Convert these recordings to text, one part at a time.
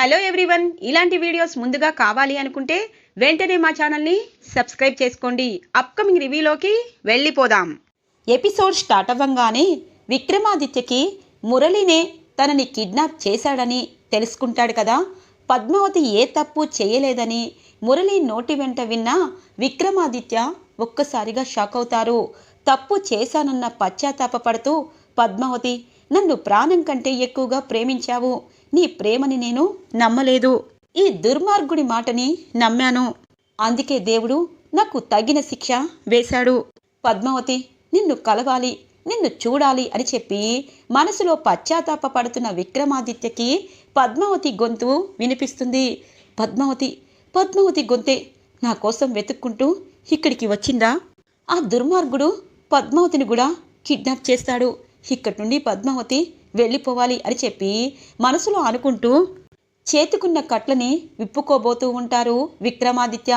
Hello everyone. ఇలాంటి videos ముందుగా కావాలి అనుకుంటే వెంటనే మా ఛానల్ని సబ్స్క్రైబ్ చేసుకోండి. అప్కమింగ్ రివ్యూలోకి వెళ్ళిపోదాం. ఎపిసోడ్ స్టార్ట్ అవ్వంగానే విక్రమాదిత్యకి మురళినే తనని కిడ్నాప్ చేశాడని తెలుసుకుంటాడు కదా. పద్మావతి ఏ తప్పు చేయలేదని మురళి నోటి వెంట విన్న విక్రమాదిత్య ఒక్కసారిగా షాక్ అవుతారు. తప్పు చేశానన్న పశ్చాత్తాపడుతూ పద్మావతి నన్ను ప్రాణం కంటే ఎక్కువగా ప్రేమించావు. నీ ప్రేమని నేను నమ్మలేదు. ఈ దుర్మార్గుడి మాటని నమ్మాను. అందుకే దేవుడు నాకు తగిన శిక్ష వేశాడు. పద్మావతి నిన్ను కలవాలి నిన్ను చూడాలి అని చెప్పి మనసులో పశ్చాత్తాప పడుతున్న విక్రమాదిత్యకి పద్మావతి గొంతు వినిపిస్తుంది. పద్మావతి పద్మావతి గొంతే నా కోసం వెతుక్కుంటూ ఇక్కడికి వచ్చిందా? ఆ దుర్మార్గుడు పద్మావతిని కూడా కిడ్నాప్ చేస్తాడు. ఇక్కడి నుండి పద్మావతి వెళ్ళిపోవాలి అని చెప్పి మనసులో అనుకుంటూ చేతుకున్న కట్లని విప్పుకోబోతూ ఉంటారు విక్రమాదిత్య.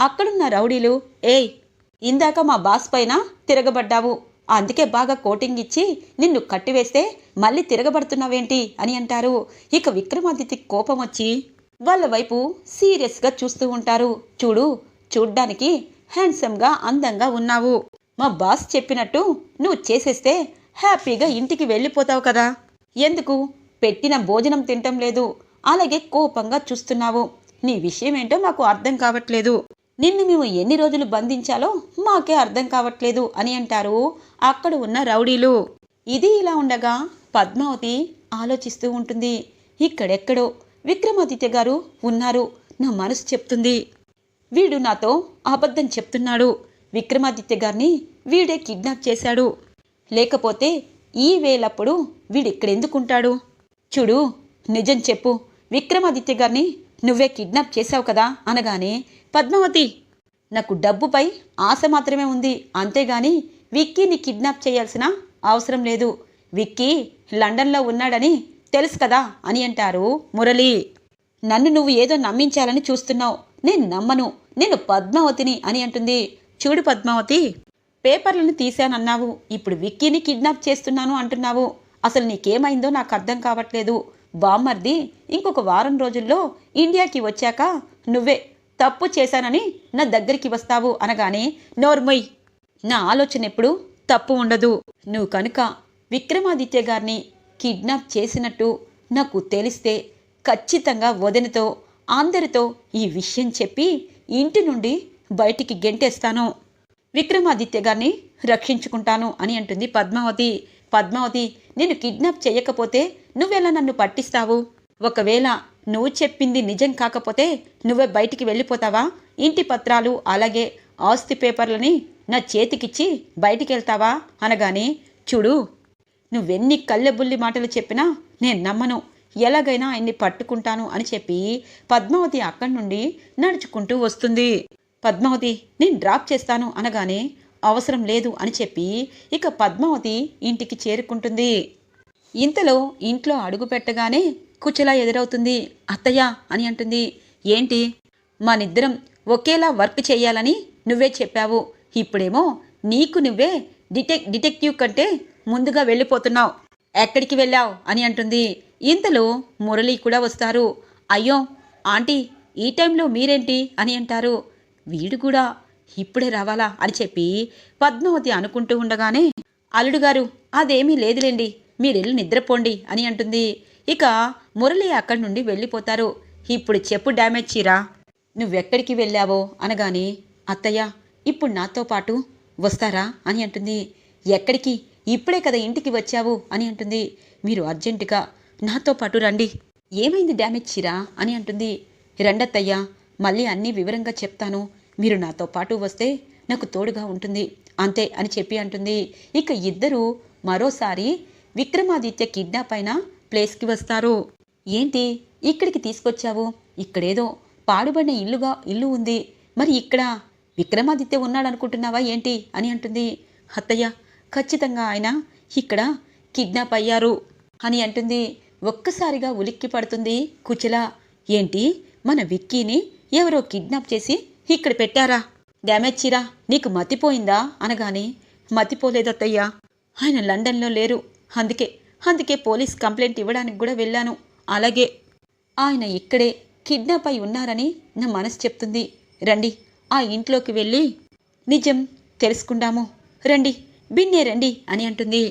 అక్కడున్న రౌడీలు ఏయ్ ఇందాక మా బాస్ పైన తిరగబడ్డావు. అందుకే బాగా కోటింగ్ ఇచ్చి నిన్ను కట్టివేస్తే మళ్ళీ తిరగబడుతున్నావేంటి? అని అంటారు. ఇక విక్రమాదిత్య కోపం వచ్చి వాళ్ళ వైపు సీరియస్గా చూస్తూ ఉంటారు. చూడు చూడ్డానికి హ్యాండ్సమ్గా అందంగా ఉన్నావు. మా బాస్ చెప్పినట్టు నువ్వు చేసేస్తే హ్యాపీగా ఇంటికి వెళ్ళిపోతావు కదా? ఎందుకు? పెట్టిన భోజనం తినటం లేదు. అలాగే కోపంగా చూస్తున్నావు. నీ విషయం ఏంటో మాకు అర్థం కావట్లేదు. నిన్ను మేము ఎన్ని రోజులు బంధించాలో మాకే అర్థం కావట్లేదు అని అంటారు అక్కడ ఉన్న రౌడీలు. ఇది ఇలా ఉండగా పద్మావతి ఆలోచిస్తూ ఉంటుంది. ఇక్కడెక్కడో విక్రమాదిత్య గారు ఉన్నారు. నా మనసు చెప్తుంది. వీడు నాతో అబద్ధం చెప్తున్నాడు. విక్రమాదిత్య గారిని వీడే కిడ్నాప్ చేశాడు. లేకపోతే ఈ వేలప్పుడు వీడిక్కడెందుకుంటాడు? చూడు నిజం చెప్పు. విక్రమాదిత్య గారిని నువ్వే కిడ్నాప్ చేశావు కదా అనగానే పద్మావతి నాకు డబ్బుపై ఆశ మాత్రమే ఉంది. అంతేగాని విక్కీని కిడ్నాప్ చేయాల్సిన అవసరం లేదు. విక్కీ లండన్లో ఉన్నాడని తెలుసు కదా అని అంటారు మురళి. నన్ను నువ్వు ఏదో నమ్మించాలని చూస్తున్నావు. నేను నమ్మను. నేను పద్మావతిని అని అంటుంది. చూడు పద్మావతి పేపర్లను తీశానన్నావు. ఇప్పుడు విక్కీని కిడ్నాప్ చేస్తున్నాను అంటున్నావు. అసలు నీకేమైందో నాకు అర్థం కావట్లేదు. బామ్మర్ది ఇంకొక వారం రోజుల్లో ఇండియాకి వచ్చాక నువ్వే తప్పు చేశానని నా దగ్గరికి వస్తావు అనగానే నోర్మొయ్ నా ఆలోచన ఎప్పుడు తప్పు ఉండదు. నువ్వు కనుక విక్రమాదిత్య గారిని కిడ్నాప్ చేసినట్టు నాకు తెలిస్తే ఖచ్చితంగా వదినతో అందరితో ఈ విషయం చెప్పి ఇంటి నుండి బయటికి గెంటేస్తాను. విక్రమాదిత్య గారిని రక్షించుకుంటాను అని అంటుంది పద్మావతి. పద్మావతి నేను కిడ్నాప్ చేయకపోతే నువ్వెలా నన్ను పట్టిస్తావు? ఒకవేళ నువ్వు చెప్పింది నిజం కాకపోతే నువ్వే బయటికి వెళ్ళిపోతావా? ఇంటి పత్రాలు అలాగే ఆస్తి పేపర్లని నా చేతికిచ్చి బయటికి వెళ్తావా అనగానే చూడు నువ్వెన్ని కళ్ళెబుల్లి మాటలు చెప్పినా నేను నమ్మను. ఎలాగైనా ఆయన్ని పట్టుకుంటాను అని చెప్పి పద్మావతి అక్కడి నుండి నడుచుకుంటూ వస్తుంది. పద్మావతి నేను డ్రాప్ చేస్తాను అనగానే అవసరం లేదు అని చెప్పి ఇక పద్మావతి ఇంటికి చేరుకుంటుంది. ఇంతలో ఇంట్లో అడుగు పెట్టగానే కుచలా ఎదురవుతుంది అత్తయ్య అని అంటుంది. ఏంటి? మనిద్దరం ఒకేలా వర్క్ చేయాలని నువ్వే చెప్పావు. ఇప్పుడేమో నీకు నువ్వే డిటెక్ డిటెక్టివ్ కంటే ముందుగా వెళ్ళిపోతున్నావు. ఎక్కడికి వెళ్ళావు? అని అంటుంది. ఇంతలో మురళి కూడా వస్తారు. అయ్యో ఆంటీ ఈ టైంలో మీరేంటి? అని అంటారు. వీడు కూడా ఇప్పుడే రావాలా అని చెప్పి పద్మావతి అనుకుంటూ ఉండగానే అల్లుడు గారు అదేమీ లేదులేండి మీరెళ్ళి నిద్రపోండి అని అంటుంది. ఇక మురళి అక్కడి నుండి వెళ్ళిపోతారు. ఇప్పుడు చెప్పు డ్యామేజ్ చీరా నువ్వెక్కడికి వెళ్ళావో? అనగానే అత్తయ్య ఇప్పుడు నాతో పాటు వస్తారా? అని అంటుంది. ఎక్కడికి? ఇప్పుడే కదా ఇంటికి వచ్చావు అని అంటుంది. మీరు అర్జెంటుగా నాతో పాటు రండి. ఏమైంది డ్యామేజ్ చీరా? అని అంటుంది. రండత్తయ్యా మళ్ళీ అన్నీ వివరంగా చెప్తాను. మీరు నాతో పాటు వస్తే నాకు తోడుగా ఉంటుంది. అంతే అని చెప్పి అంటుంది. ఇక ఇద్దరూ మరోసారి విక్రమాదిత్య కిడ్నాప్ అయిన ప్లేస్కి వస్తారు. ఏంటి? ఇక్కడికి తీసుకొచ్చావు? ఇక్కడేదో పాడుబడిన ఇల్లుగా ఇల్లు ఉంది. మరి ఇక్కడ విక్రమాదిత్య ఉన్నాడనుకుంటున్నావా ఏంటి? అని అంటుంది. అత్తయ్య ఖచ్చితంగా ఆయన ఇక్కడ కిడ్నాప్ అయ్యారు అని అంటుంది. ఒక్కసారిగా ఉలిక్కి పడుతుంది కుచల. ఏంటి? మన విక్కీని ఎవరో కిడ్నాప్ చేసి ఇక్కడ పెట్టారా? డ్యామేజ్ చీరా నీకు మతిపోయిందా? అనగానే మతిపోలేదత్తయ్యా. ఆయన లండన్లో లేరు. అందుకే అందుకే పోలీస్ కంప్లైంట్ ఇవ్వడానికి కూడా వెళ్ళాను. అలాగే ఆయన ఇక్కడే కిడ్నాప్ అయి ఉన్నారని నా మనసు చెప్తుంది. రండి ఆ ఇంట్లోకి వెళ్ళి నిజం తెలుసుకుందాము. రండి బిన్నే రండి అని అంటుంది.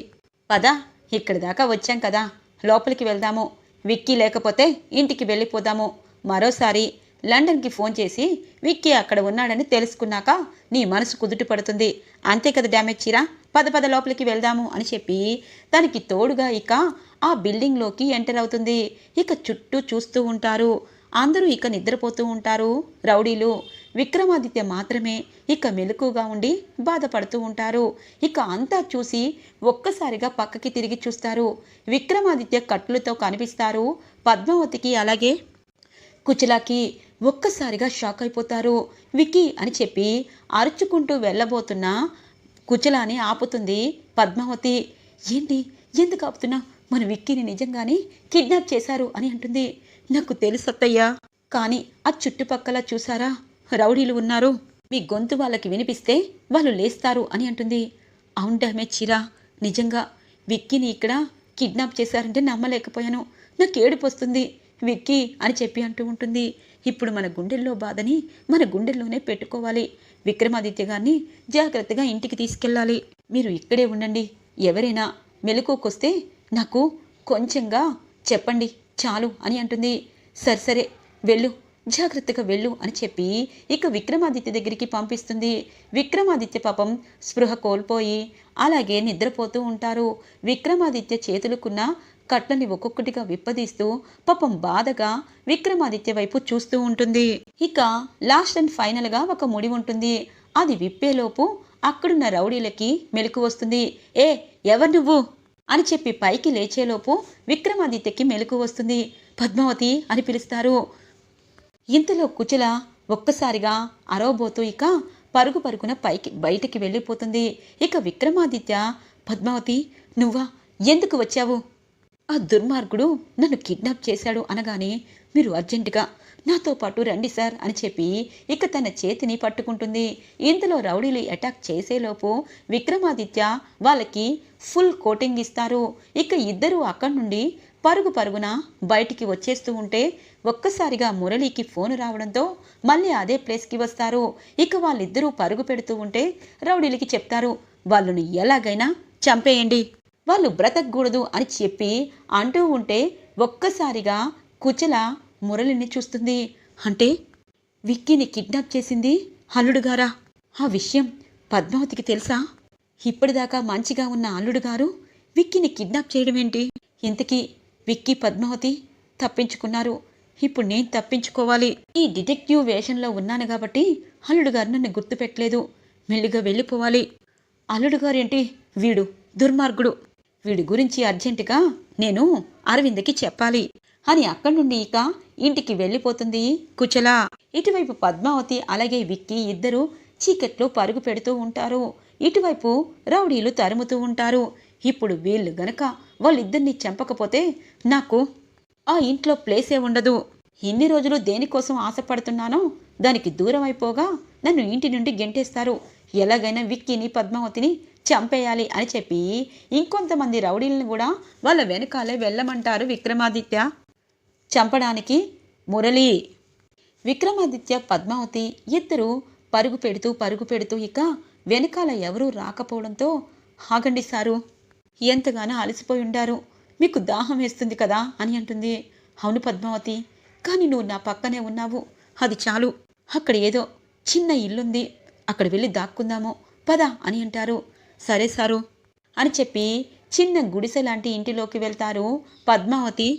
పద ఇక్కడి దాకా వచ్చాం కదా. లోపలికి వెళ్దాము. విక్కీ లేకపోతే ఇంటికి వెళ్ళిపోదాము. మరోసారి లండన్కి ఫోన్ చేసి విక్కీ అక్కడ ఉన్నాడని తెలుసుకున్నాక నీ మనసు కుదుట పడుతుంది. అంతే కదా డ్యామేజ్ చీరా? పద పద లోపలికి వెళ్దాము అని చెప్పి దానికి తోడుగా ఇక ఆ బిల్డింగ్లోకి ఎంటర్ అవుతుంది. ఇక చుట్టూ చూస్తూ ఉంటారు. అందరూ ఇక నిద్రపోతూ ఉంటారు. రౌడీలు విక్రమాదిత్య మాత్రమే ఇక మెలకుగా ఉండి బాధపడుతూ ఉంటారు. ఇక అంతా చూసి ఒక్కసారిగా పక్కకి తిరిగి చూస్తారు. విక్రమాదిత్య కట్లుతో కనిపిస్తారు. పద్మావతికి అలాగే కుచలాకి ఒక్కసారిగా షాక్ అయిపోతారు. విక్కీ అని చెప్పి అరుచుకుంటూ వెళ్ళబోతున్న కుచలాని ఆపుతుంది పద్మావతి. ఏంటి? ఎందుకు ఆపుతున్నా? మన విక్కీని నిజంగానే కిడ్నాప్ చేశారు అని అంటుంది. నాకు తెలుసత్తయ్యా కానీ ఆ చుట్టుపక్కల చూసారా? రౌడీలు ఉన్నారు. మీ గొంతు వాళ్ళకి వినిపిస్తే వాళ్ళు లేస్తారు అని అంటుంది. అవును డ్యామేజ్ చీరా నిజంగా విక్కీని ఇక్కడ కిడ్నాప్ చేశారంటే నమ్మలేకపోయాను. నాకు ఏడుపు వస్తుంది. విక్కీ అని చెప్పి అంటూ ఉంటుంది. ఇప్పుడు మన గుండెల్లో బాధని మన గుండెల్లోనే పెట్టుకోవాలి. విక్రమాదిత్య గారిని జాగ్రత్తగా ఇంటికి తీసుకెళ్ళాలి. మీరు ఇక్కడే ఉండండి. ఎవరైనా మెలకుకొస్తే నాకు కొంచెంగా చెప్పండి. చాలు అని అంటుంది. సరే సరే వెళ్ళు. జాగ్రత్తగా వెళ్ళు అని చెప్పి ఇక విక్రమాదిత్య దగ్గరికి పంపిస్తుంది. విక్రమాదిత్య పాపం స్పృహ కోల్పోయి అలాగే నిద్రపోతూ ఉంటారు. విక్రమాదిత్య చేతులకున్న కట్లని ఒక్కొక్కటిగా విప్పదీస్తూ పాపం బాధగా విక్రమాదిత్య వైపు చూస్తూ ఉంటుంది. ఇక లాస్ట్ అండ్ ఫైనల్గా ఒక ముడి ఉంటుంది. అది విప్పేలోపు అక్కడున్న రౌడీలకి మెలకు వస్తుంది. ఏ ఎవరు నువ్వు? అని చెప్పి పైకి లేచేలోపు విక్రమాదిత్యకి మెలకు వస్తుంది. పద్మావతి అని పిలుస్తారు. ఇంతలో కుచల ఒక్కసారిగా అరవబోతూ ఇక పరుగు పరుగున పైకి బయటికి వెళ్ళిపోతుంది. ఇక విక్రమాదిత్య పద్మావతి నువ్వా? ఎందుకు వచ్చావు? ఆ దుర్మార్గుడు నన్ను కిడ్నాప్ చేశాడు అనగానే మీరు అర్జెంటుగా నాతో పాటు రండి సార్ అని చెప్పి ఇక తన చేతిని పట్టుకుంటుంది. ఇంతలో రౌడీలు అటాక్ చేసేలోపు విక్రమాదిత్య వాళ్ళకి ఫుల్ కోటింగ్ ఇస్తారు. ఇక ఇద్దరు అక్కడి నుండి పరుగు పరుగున బయటికి వచ్చేస్తూ ఉంటే ఒక్కసారిగా మురళీకి ఫోన్ రావడంతో మళ్ళీ అదే ప్లేస్కి వస్తారు. ఇక వాళ్ళిద్దరూ పరుగు పెడుతూ ఉంటే రౌడీలకి చెప్తారు వాళ్ళని ఎలాగైనా చంపేయండి. వాళ్ళు బ్రతకూడదు అని చెప్పి అంటూ ఉంటే ఒక్కసారిగా కుచల మురళిని చూస్తుంది. అంటే విక్కీని కిడ్నాప్ చేసింది అల్లుడుగారా ఆ విషయం పద్మావతికి తెలుసా? ఇప్పటిదాకా మంచిగా ఉన్న అల్లుడు గారు విక్కీని కిడ్నాప్ చేయడం ఏంటి ఇంతకీ విక్కీ పద్మావతి తప్పించుకున్నారు. ఇప్పుడు నేను తప్పించుకోవాలి. ఈ డిటెక్టివ్ వేషంలో ఉన్నాను కాబట్టి అల్లుడు గారు నన్ను గుర్తుపెట్టలేదు. మెల్లిగా వెళ్ళిపోవాలి. అల్లుడు గారేంటి? వీడు దుర్మార్గుడు. వీడి గురించి అర్జెంటుగా నేను అరవింద్కి చెప్పాలి. అని అక్కడి నుండి ఇక ఇంటికి వెళ్ళిపోతుంది కుచల. ఇటువైపు పద్మావతి అలాగే విక్కీ ఇద్దరు చీకట్లో పరుగు పెడుతూ ఉంటారు. ఇటువైపు రౌడీలు తరుముతూ ఉంటారు. ఇప్పుడు వీళ్ళు గనక వాళ్ళిద్దరిని చంపకపోతే నాకు ఆ ఇంట్లో ప్లేసే ఉండదు. ఇన్ని రోజులు దేనికోసం ఆశపడుతున్నానో దానికి దూరం అయిపోగా నన్ను ఇంటి నుండి గెంటేస్తారు. ఎలాగైనా విక్కీని పద్మావతిని చంపేయాలి అని చెప్పి ఇంకొంతమంది రౌడీలను కూడా వాళ్ళ వెనకాలే వెళ్ళమంటారు విక్రమాదిత్య. చంపడానికి మురళి. విక్రమాదిత్య పద్మావతి ఇద్దరు పరుగు పెడుతూ పరుగు పెడుతూ ఇక వెనకాల ఎవరూ రాకపోవడంతో ఆగండి సారు ఎంతగానో అలసిపోయి ఉండారు. మీకు దాహం వేస్తుంది కదా అని అంటుంది. అవును పద్మావతి కానీ నువ్వు నా పక్కనే ఉన్నావు. అది చాలు. అక్కడ ఏదో చిన్న ఇల్లుంది. అక్కడ వెళ్ళి దాక్కుందాము. పద అని అంటారు. సరే సారు అని చెప్పి చిన్న గుడిసె లాంటి ఇంటిలోకి వెళ్తారు పద్మావతి.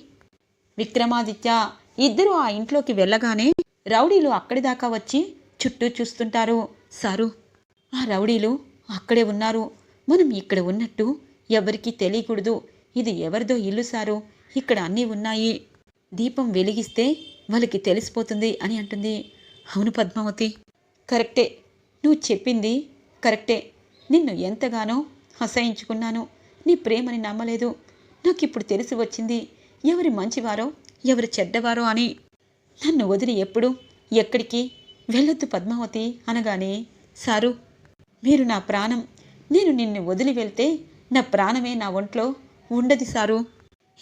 విక్రమాదిత్య ఇద్దరు ఆ ఇంట్లోకి వెళ్ళగానే రౌడీలు అక్కడి దాకా వచ్చి చుట్టూ చూస్తుంటారు. సారు ఆ రౌడీలు అక్కడే ఉన్నారు. మనం ఇక్కడ ఉన్నట్టు ఎవరికీ తెలియకూడదు. ఇది ఎవరిదో ఇల్లు సారు. ఇక్కడ అన్నీ ఉన్నాయి. దీపం వెలిగిస్తే వాళ్ళకి తెలిసిపోతుంది అని అంటుంది. అవును పద్మావతి. కరెక్టే. నువ్వు చెప్పింది కరెక్టే. నిన్ను ఎంతగానో అసహించుకున్నాను. నీ ప్రేమని నమ్మలేదు. నాకు ఇప్పుడు తెలిసి వచ్చింది ఎవరి మంచివారో ఎవరు చెడ్డవారో అని. నన్ను వదిలి ఎప్పుడు ఎక్కడికి? వెళ్ళొద్దు పద్మావతి అనగానే సారు మీరు నా ప్రాణం. నేను నిన్ను వదిలి వెళ్తే నా ప్రాణమే నా ఒంట్లో ఉండదు సారు.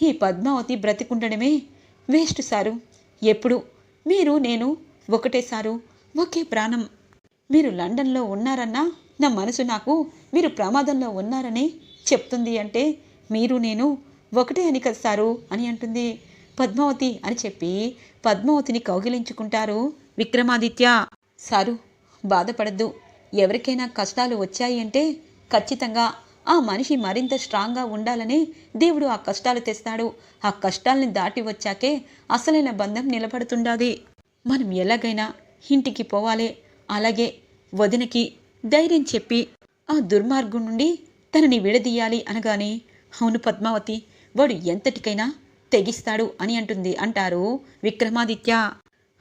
ఈ పద్మావతి బ్రతికుండడమే వేస్ట్ సారు. ఎప్పుడు? మీరు నేను ఒకటే సారు. ఒకే ప్రాణం. మీరు లండన్లో ఉన్నారన్నా నా మనసు నాకు మీరు ప్రమాదంలో ఉన్నారని చెప్తుంది అంటే మీరు నేను ఒకటే అని కదా సారు అని అంటుంది. పద్మావతి అని చెప్పి పద్మావతిని కౌగిలించుకుంటారు విక్రమాదిత్య. సారు బాధపడద్దు. ఎవరికైనా కష్టాలు వచ్చాయి అంటే ఖచ్చితంగా ఆ మనిషి మరింత స్ట్రాంగ్గా ఉండాలని దేవుడు ఆ కష్టాలు తెస్తాడు. ఆ కష్టాల్ని దాటి వచ్చాకే అసలైన బంధం నిలబడుతుండాది. మనం ఎలాగైనా ఇంటికి పోవాలి. అలాగే వదినకి ధైర్యం చెప్పి ఆ దుర్మార్గం నుండి తనని విడదీయాలి అనగానే అవును పద్మావతి వాడు ఎంతటికైనా తెగిస్తాడు అని అంటుంది. అంటారు విక్రమాదిత్య.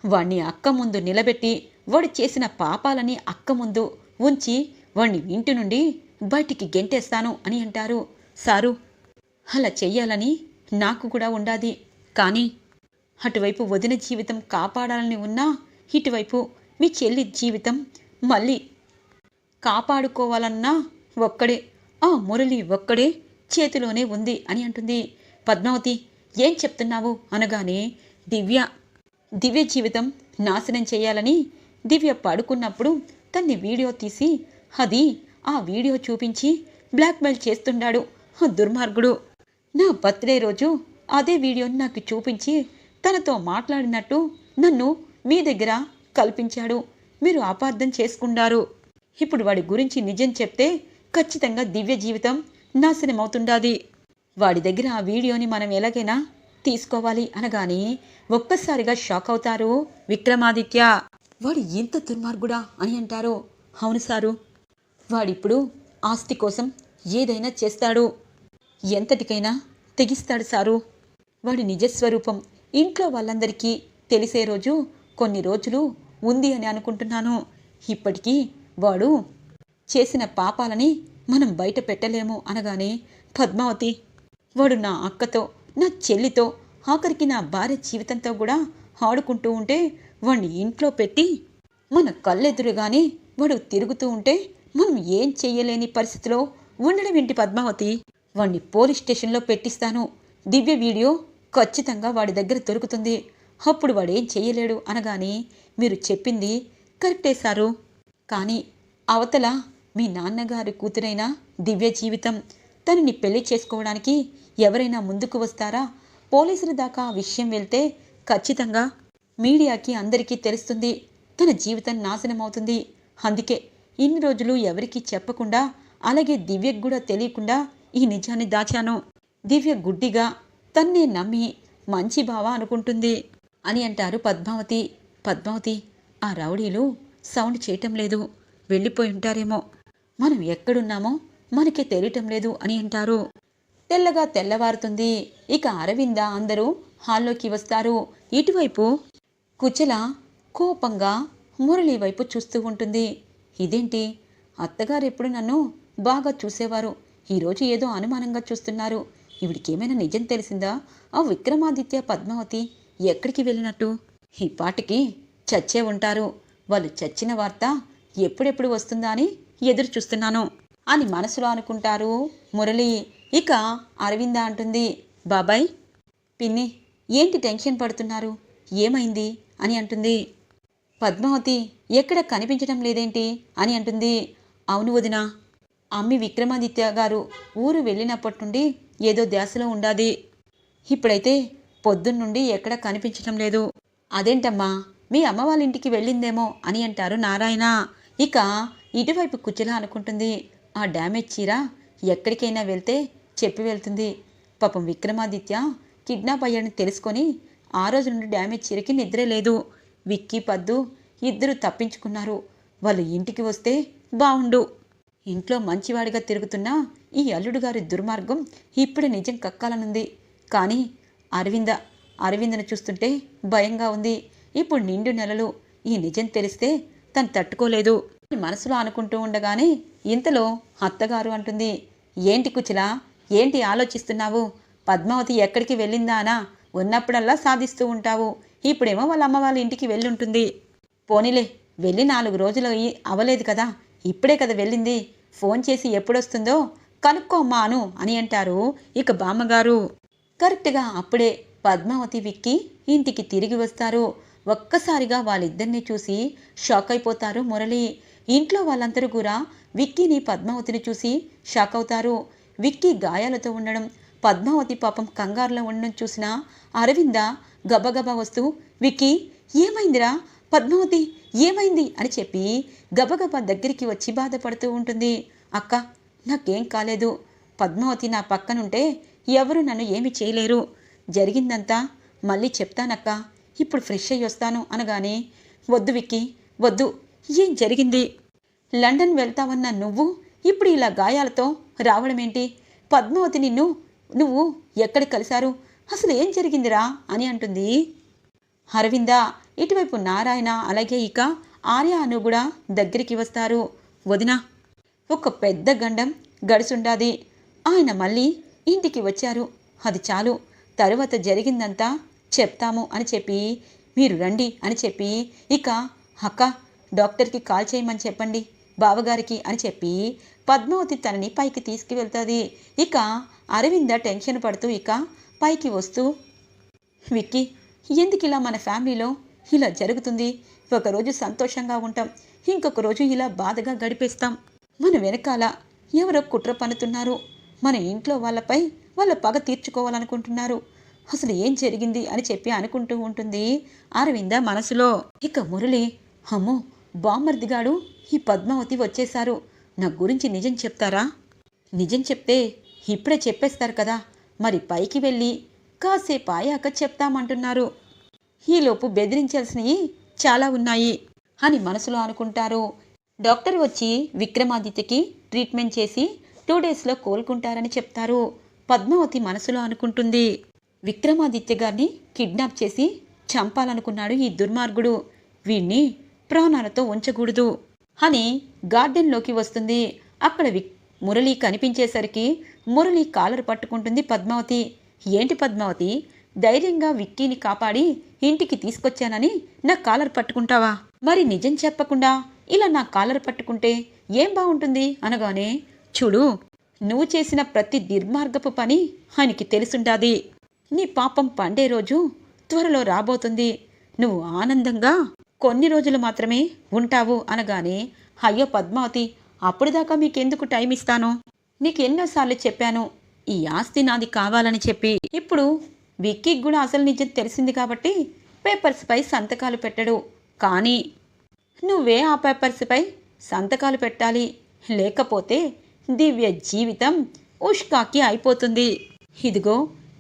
వాణ్ణి అక్క ముందు నిలబెట్టి వాడు చేసిన పాపాలని అక్క ముందు ఉంచి వాణ్ణి ఇంటి నుండి బయటికి గెంటేస్తాను అని అంటారు. సారు అలా చెయ్యాలని నాకు కూడా ఉండాది. కానీ అటువైపు వదిన జీవితం కాపాడాలని ఉన్నా ఇటువైపు మీ చెల్లి జీవితం మళ్ళీ కాపాడుకోవాలన్నా ఒక్కడే ఆ మురళి ఒక్కడే చేతిలోనే ఉంది అని అంటుంది. పద్మావతి ఏం చెప్తున్నావు? అనగానే దివ్య దివ్య జీవితం నాశనం చేయాలని దివ్య పడుకున్నప్పుడు తన్ని వీడియో తీసి అది ఆ వీడియో చూపించి బ్లాక్మెయిల్ చేస్తున్నాడు ఆ దుర్మార్గుడు. నా బర్త్డే రోజు అదే వీడియోని నాకు చూపించి తనతో మాట్లాడినట్టు నన్ను మీ దగ్గర కల్పించాడు. మీరు అపార్థం చేసుకున్నారు ఇప్పుడు వాడి గురించి నిజం చెప్తే ఖచ్చితంగా దివ్య జీవితం నాశనం అవుతుండాది వాడి దగ్గర ఆ వీడియోని మనం ఎలాగైనా తీసుకోవాలి అనగానే ఒక్కసారిగా షాక్ అవుతారు విక్రమాదిత్య. వాడు ఇంత దుర్మార్గుడా అని అంటారు. అవును సారు. వాడిప్పుడు ఆస్తి కోసం ఏదైనా చేస్తాడు. ఎంతటికైనా తెగిస్తాడు సారు. వాడి నిజస్వరూపం ఇంట్లో వాళ్ళందరికీ తెలిసే రోజు కొన్ని రోజులు ఉంది అని అనుకుంటున్నాను. ఇప్పటికీ వాడు చేసిన పాపాలని మనం బయట పెట్టలేము అనగానే పద్మావతి వాడు నా అక్కతో నా చెల్లితో ఆఖరికి నా భార్య జీవితంతో కూడా ఆడుకుంటూ ఉంటే వాడిని ఇంట్లో పెట్టి మన కళ్ళెదురుగానే వాడు తిరుగుతూ ఉంటే మనం ఏం చెయ్యలేని పరిస్థితిలో ఉండడం ఏంటి పద్మావతి? వాణ్ణి పోలీస్ స్టేషన్లో పెట్టిస్తాను. దివ్య వీడియో ఖచ్చితంగా వాడి దగ్గర దొరుకుతుంది. అప్పుడు వాడేం చేయలేడు అనగానే మీరు చెప్పింది కరెక్టే సారు. కానీ అవతల మీ నాన్నగారి కూతురైన దివ్య జీవితం తనని పెళ్ళి చేసుకోవడానికి ఎవరైనా ముందుకు వస్తారా? పోలీసుల దాకా ఆ విషయం వెళ్తే ఖచ్చితంగా మీడియాకి అందరికీ తెలుస్తుంది తన జీవితం నాశనం అవుతుంది అందుకే ఇన్ని రోజులు ఎవరికీ చెప్పకుండా అలాగే దివ్యకు కూడా తెలియకుండా ఈ నిజాన్ని దాచాను. దివ్య గుడ్డిగా తన్నే నమ్మి మంచి బావ అనుకుంటుంది అని అంటారు పద్మావతి. పద్మావతి ఆ రౌడీలు సౌండ్ చేయటం లేదు. వెళ్ళిపోయి ఉంటారేమో. మనం ఎక్కడున్నామో మనకి తెలియటం లేదు అని అంటారు. తెల్లగా తెల్లవారుతుంది. ఇక అరవింద అందరూ హాల్లోకి వస్తారు. ఇటువైపు కుచల కోపంగా మురళి వైపు చూస్తూ ఉంటుంది. ఇదేంటి? అత్తగారు ఎప్పుడు నన్ను బాగా చూసేవారు. ఈరోజు ఏదో అనుమానంగా చూస్తున్నారు. ఈవిడికి ఏమైనా నిజం తెలిసిందా? ఆ విక్రమాదిత్య పద్మావతి ఎక్కడికి వెళ్ళినట్టు? ఈ పాటికి చచ్చే ఉంటారు. వాళ్ళు చచ్చిన వార్త ఎప్పుడెప్పుడు వస్తుందా అని ఎదురు చూస్తున్నాను అని మనసులో అనుకుంటారు మురళి. ఇక అరవింద అంటుంది బాబాయ్ పిన్ని ఏంటి టెన్షన్ పడుతున్నారు? ఏమైంది? అని అంటుంది. పద్మావతి ఎక్కడ కనిపించడం లేదేంటి? అని అంటుంది. అవును వదిన అమ్మి విక్రమాదిత్య గారు ఊరు వెళ్ళినప్పటి నుండి ఏదో ధ్యాసలో ఉండాది. ఇప్పుడైతే పొద్దున్నుండి ఎక్కడ కనిపించడం లేదు. అదేంటమ్మా మీ అమ్మ వాళ్ళ ఇంటికి వెళ్ళిందేమో అని అంటారు నారాయణ. ఇక ఇటువైపు కుచ్చెలా అనుకుంటుంది ఆ డ్యామేజ్ చీర ఎక్కడికైనా వెళ్తే చెప్పి వెళ్తుంది. పాపం విక్రమాదిత్య కిడ్నాప్ అయ్యాడని తెలుసుకొని ఆ రోజు నుండి డ్యామేజ్ చీరకి నిద్రే లేదు. విక్కీ పద్దు ఇద్దరు తప్పించుకున్నారు. వాళ్ళు ఇంటికి వస్తే బావుండు. ఇంట్లో మంచివాడిగా తిరుగుతున్న ఈ అల్లుడు గారి దుర్మార్గం ఇప్పుడు నిజం కక్కాలనుంది. కానీ అరవింద అరవిందను చూస్తుంటే భయంగా ఉంది. ఇప్పుడు నిండు నెలలు. ఈ నిజం తెలిస్తే తను తట్టుకోలేదు. మనసులో అనుకుంటూ ఉండగానే ఇంతలో అత్తగారు అంటుంది ఏంటి కుచిలా? ఏంటి ఆలోచిస్తున్నావు? పద్మావతి ఎక్కడికి వెళ్ళిందానా ఉన్నప్పుడల్లా సాధిస్తూ ఉంటావు. ఇప్పుడేమో వాళ్ళ అమ్మ వాళ్ళ ఇంటికి వెళ్ళుంటుంది. పోనీలే వెళ్ళి నాలుగు రోజులు అవలేదు కదా. ఇప్పుడే కదా వెళ్ళింది. ఫోన్ చేసి ఎప్పుడొస్తుందో కనుక్కోమ్మాను అని అంటారు ఇక బామ్మగారు. కరెక్ట్గా అప్పుడే పద్మావతి విక్కి ఇంటికి తిరిగి వస్తారు. ఒక్కసారిగా వాళ్ళిద్దరిని చూసి షాక్ అయిపోతారు మురళి. ఇంట్లో వాళ్ళందరూ కూడా విక్కీని పద్మావతిని చూసి షాక్ అవుతారు. విక్కీ గాయాలతో ఉండడం పద్మావతి పాపం కంగారులో ఉండడం చూసిన అరవింద గబగబా వస్తూ విక్కీ ఏమైందిరా? పద్మావతి ఏమైంది? అని చెప్పి గబగబా దగ్గరికి వచ్చి బాధపడుతూ ఉంటుంది. అక్క నాకేం కాలేదు. పద్మావతి నా పక్కనుంటే ఎవరు నన్ను ఏమి చేయలేరు. జరిగిందంతా మళ్ళీ చెప్తానక్క. ఇప్పుడు ఫ్రెష్ అయ్యి వస్తాను అనగానే వద్దు విక్కీ వద్దు. ఏం జరిగింది? లండన్ వెళ్తావన్న నువ్వు? ఇప్పుడు ఇలా గాయాలతో రావడమేంటి? పద్మావతి నిన్ను నువ్వు ఎక్కడ కలిశారు? అసలు ఏం జరిగిందిరా? అని అంటుంది. అరవింద ఇటువైపు నారాయణ అలాగే ఇక ఆర్య అను కూడా దగ్గరికి వస్తారు. వదిన ఒక పెద్ద గండం గడుసుండాది. ఆయన మళ్ళీ ఇంటికి వచ్చారు. అది చాలు. తరువాత జరిగిందంతా చెప్తాము అని చెప్పి మీరు రండి అని చెప్పి ఇక అక్క డాక్టర్కి కాల్ చేయమని చెప్పండి బావగారికి అని చెప్పి పద్మావతి తనని పైకి తీసుకువెళ్తుంది. ఇక అరవింద టెన్షన్ పడుతూ ఇక పైకి వస్తూ విక్కీ ఎందుకు ఇలా మన ఫ్యామిలీలో ఇలా జరుగుతుంది? ఒకరోజు సంతోషంగా ఉంటాం ఇంకొక రోజు ఇలా బాధగా గడిపేస్తాం. మన వెనకాల ఎవరో కుట్ర పన్నుతున్నారు. మన ఇంట్లో వాళ్ళపై వాళ్ళ పగ తీర్చుకోవాలనుకుంటున్నారు. అసలు ఏం జరిగింది అని చెప్పి అనుకుంటూ ఉంటుంది అరవింద మనసులో. ఇక మురళి అమ్మో బామ్మర్దిగాడు ఈ పద్మావతి వచ్చేశారు. నా గురించి నిజం చెప్తారా? నిజం చెప్తే ఇప్పుడే చెప్పేస్తారు కదా. మరి పైకి వెళ్ళి కాసేపు ఆయాక చెప్తామంటున్నారు. ఈలోపు బెదిరించాల్సినవి చాలా ఉన్నాయి అని మనసులో అనుకుంటారు. డాక్టర్ వచ్చి విక్రమాదిత్యకి ట్రీట్మెంట్ చేసి టూ డేస్లో కోలుకుంటారని చెప్తారు. పద్మావతి మనసులో అనుకుంటుంది. విక్రమాదిత్య గారిని కిడ్నాప్ చేసి చంపాలనుకున్నాడు ఈ దుర్మార్గుడు. వీణ్ణి ప్రాణాలతో ఉంచకూడదు. అని గార్డెన్లోకి వస్తుంది. అక్కడ విక్ మురళి కనిపించేసరికి మురళి కాలర్ పట్టుకుంటుంది పద్మావతి. ఏంటి పద్మావతి? ధైర్యంగా విక్కీని కాపాడి ఇంటికి తీసుకొచ్చానని నా కాలర్ పట్టుకుంటావా? మరి నిజం చెప్పకుండా ఇలా నా కాలర్ పట్టుకుంటే ఏం బాగుంటుంది? అనగానే చూడు నువ్వు చేసిన ప్రతి దుర్మార్గపు పని ఆయనకి తెలుసుండాది. నీ పాపం పండే రోజు త్వరలో రాబోతుంది. నువ్వు ఆనందంగా కొన్ని రోజులు మాత్రమే ఉంటావు అనగానే అయ్యో పద్మావతి అప్పటిదాకా మీకెందుకు టైం ఇస్తాను? నీకు ఎన్నోసార్లు చెప్పాను ఈ ఆస్తి నాది కావాలని చెప్పి. ఇప్పుడు విక్కీకి కూడా అసలు నిజం తెలిసింది కాబట్టి పేపర్స్పై సంతకాలు పెట్టడు. కానీ నువ్వే ఆ పేపర్స్పై సంతకాలు పెట్టాలి. లేకపోతే దివ్య జీవితం ఉష్కాకి అయిపోతుంది. ఇదిగో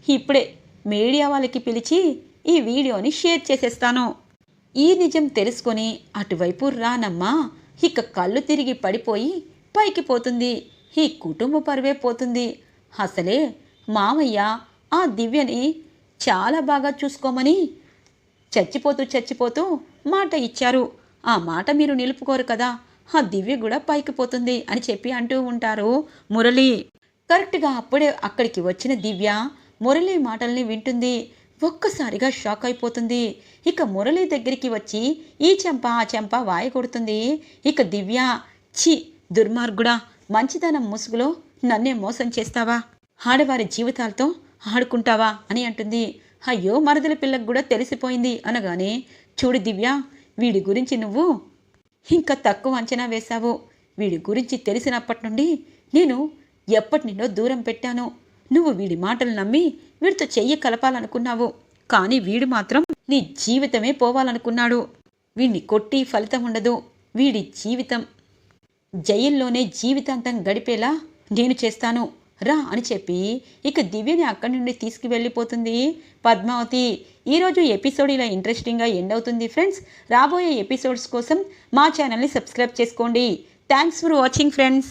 ఇప్పుడే మీడియా వాళ్ళకి పిలిచి ఈ వీడియోని షేర్ చేసేస్తాను. ఈ నిజం తెలుసుకొని అటువైపు రానమ్మా ఇక కళ్ళు తిరిగి పడిపోయి పైకి పోతుంది. ఈ కుటుంబ పరువే పోతుంది. అసలే మామయ్య ఆ దివ్యని చాలా బాగా చూసుకోమని చచ్చిపోతూ చచ్చిపోతూ మాట ఇచ్చారు. ఆ మాట మీరు నిలుపుకోరు కదా ఆ దివ్య కూడా పైకి పోతుంది అని చెప్పి అంటూ ఉంటారు మురళి. కరెక్ట్గా అప్పుడే అక్కడికి వచ్చిన దివ్య మురళి మాటల్ని వింటుంది. ఒక్కసారిగా షాక్ అయిపోతుంది. ఇక మురళి దగ్గరికి వచ్చి ఈ చెంప ఆ చెంప వాయ కొడుతుంది. ఇక దివ్య చి దుర్మార్గుడా మంచిదనం ముసుగులో నన్నే మోసం చేస్తావా? ఆడవారి జీవితాలతో ఆడుకుంటావా? అని అంటుంది. అయ్యో మరదల పిల్లకు కూడా తెలిసిపోయింది అనగానే చూడు దివ్య వీడి గురించి నువ్వు ఇంకా తక్కువ అంచనా వేశావు. వీడి గురించి తెలిసినప్పటి నుండి నేను ఎప్పటి నుండో దూరం పెట్టాను. నువ్వు వీడి మాటలు నమ్మి వీడితో చెయ్యి కలపాలనుకున్నావు. కానీ వీడు మాత్రం నీ జీవితమే పోవాలనుకున్నాడు. వీడిని కొట్టి ఫలితం ఉండదు. వీడి జీవితం జైల్లోనే జీవితాంతం గడిపేలా నేను చేస్తాను. రా అని చెప్పి ఇక దివ్యని అక్కడి నుండి తీసుకువెళ్ళిపోతుంది పద్మావతి. ఈరోజు ఎపిసోడ్ ఇలా ఇంట్రెస్టింగ్గా ఎండ్ అవుతుంది ఫ్రెండ్స్. రాబోయే ఎపిసోడ్స్ కోసం మా ఛానల్ని సబ్స్క్రైబ్ చేసుకోండి. Thanks for watching friends.